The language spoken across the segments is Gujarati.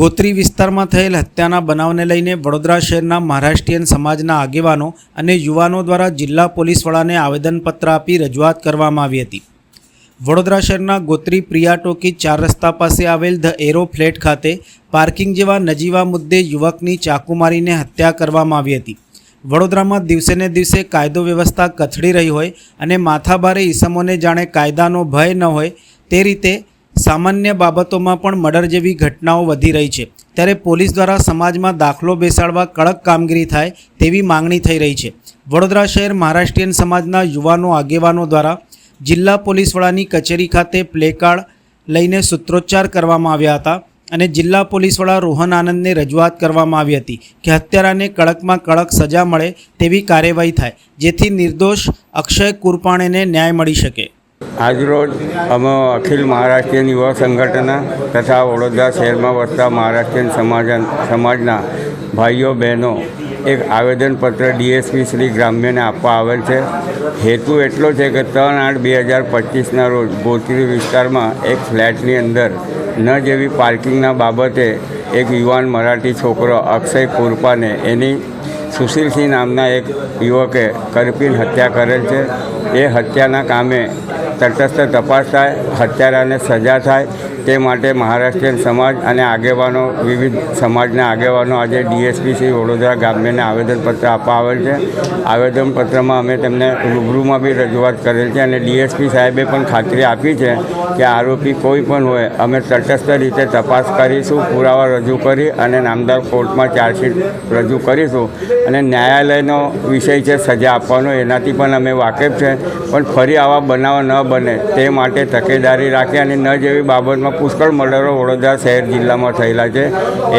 ગોત્રી વિસ્તારમાં થયેલ હત્યાના બનાવને લઈને વડોદરા શહેરના મહારાષ્ટ્રીયન સમાજના આગેવાનો અને યુવાનો દ્વારા જિલ્લા પોલીસ વડાને આવેદનપત્ર આપી રજૂઆત કરવામાં આવી હતી. વડોદરા શહેરના ગોત્રી પ્રિયા ટોકી ચાર રસ્તા પાસે આવેલ ધ એરો ફ્લેટ ખાતે પાર્કિંગ જેવા નજીવા મુદ્દે યુવકની ચાકુ મારીને હત્યા કરવામાં આવી હતી. વડોદરામાં દિવસે ને દિવસે કાયદો વ્યવસ્થા કથળી રહી હોય અને માથાભારે ઈસમોને જાણે કાયદાનો ભય ન હોય તે રીતે સામાન્ય બાબતોમાં પણ મર્ડર જેવી ઘટનાઓ વધી રહી છે. ત્યારે પોલીસ દ્વારા સમાજમાં દાખલો બેસાડવા કડક કામગીરી થાય તેવી માંગણી થઈ રહી છે. વડોદરા શહેર મહારાષ્ટ્રીયન સમાજના યુવાનો આગેવાનો દ્વારા જિલ્લા પોલીસ વડાની કચેરી ખાતે પ્લેકાર્ડ લઈને સૂત્રોચ્ચાર કરવામાં આવ્યા હતા અને જિલ્લા પોલીસ વડા રોહન આનંદને રજૂઆત કરવામાં આવી હતી કે હત્યારાને કડકમાં કડક સજા મળે તેવી કાર્યવાહી થાય, જેથી નિર્દોષ અક્ષય કુરપાણેને ન્યાય મળી શકે. આજરોજ અમે અખિલ મહારાષ્ટ્રીયન યુવા સંગઠન તથા વડોદરા શહેરમાં વસતા મહારાષ્ટ્રીયન સમાજ સમાજના ભાઈઓ, બહેનો એક આવેદનપત્ર ડીએસપી શ્રી ગ્રામ્યને આપવા આવેલ છે. હેતુ એટલો છે કે ત્રણ આઠ બે હજાર પચીસના રોજ ગોત્રી વિસ્તારમાં એક ફ્લેટની અંદર ન જેવી પાર્કિંગના બાબતે એક યુવાન મરાઠી છોકરો અક્ષય કુરપાને એની સુશીલસિંહ નામના એક યુવકે કરપીન હત્યા કરેલ છે. એ હત્યાના કામે તટસ્થ તપાસ થાય હત્યારાને સજા થાય તે માટે મહારાષ્ટ્રીયન સમાજ અને આગેવાનો, વિવિધ સમાજના આગેવાનો આજે ડીએસપી શ્રી વડોદરા ગામ્યને આવેદનપત્ર આપવા આવેલ છે. આવેદનપત્રમાં અમે તેમને રૂબરૂમાં બી રજૂઆત કરેલ છે અને ડીએસપી સાહેબે પણ ખાતરી આપી છે કે આરોપી કોઈ પણ હોય, અમે તટસ્થ રીતે તપાસ કરીશું, પુરાવા રજૂ કરી અને નામદાર કોર્ટમાં ચાર્જશીટ રજૂ કરીશું. અને ન્યાયાલયનો વિષય છે સજા આપવાનો, એનાથી પણ અમે વાકેફ છે. પણ ફરી આવા બનાવ ન બને, તે માટે તકેદારી રાખી અને ન જેવી બાબતમાં પુષ્કળ મર્ડરો વડોદરા શહેર જિલ્લામાં થયેલા છે.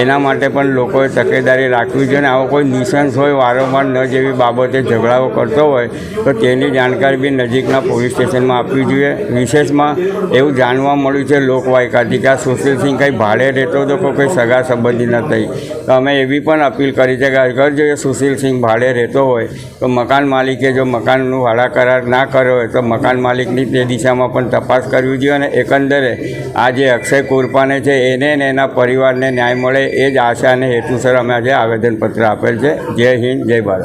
એના માટે પણ લોકોએ તકેદારી રાખવી જોઈએ અને આવો કોઈ નિસંસ હોય, વારંવાર ન જેવી બાબતે ઝઘડાઓ કરતો હોય, તો તેની જાણકારી બી નજીકના પોલીસ સ્ટેશનમાં આપવી જોઈએ. વિશેષમાં એવું જાણવા મળ્યું છે લોકવાયકાથી કે આ સુશીલસિંહ કંઈ ભાડે રહેતો હતો કે કોઈ સગા સંબંધી નથી તો અમે એવી પણ અપીલ કરી છે કે અગર જો એ સુશીલસિંહ ભાડે રહેતો હોય, તો મકાન માલિકે જો મકાનનું ભાડા કરાર ના કર્યો હોય, તો મકાન માલિકની તે દિશામાં પણ તપાસ કરવી જોઈએ અને એકંદરે આ જે અક્ષય કુરપાને છે, એને ને એના પરિવારને ન્યાય મળે એ જ આશા અને હેતુસર અમે આજે આવેદનપત્ર આપેલ છે. જય હિન્દ, જય ભારત.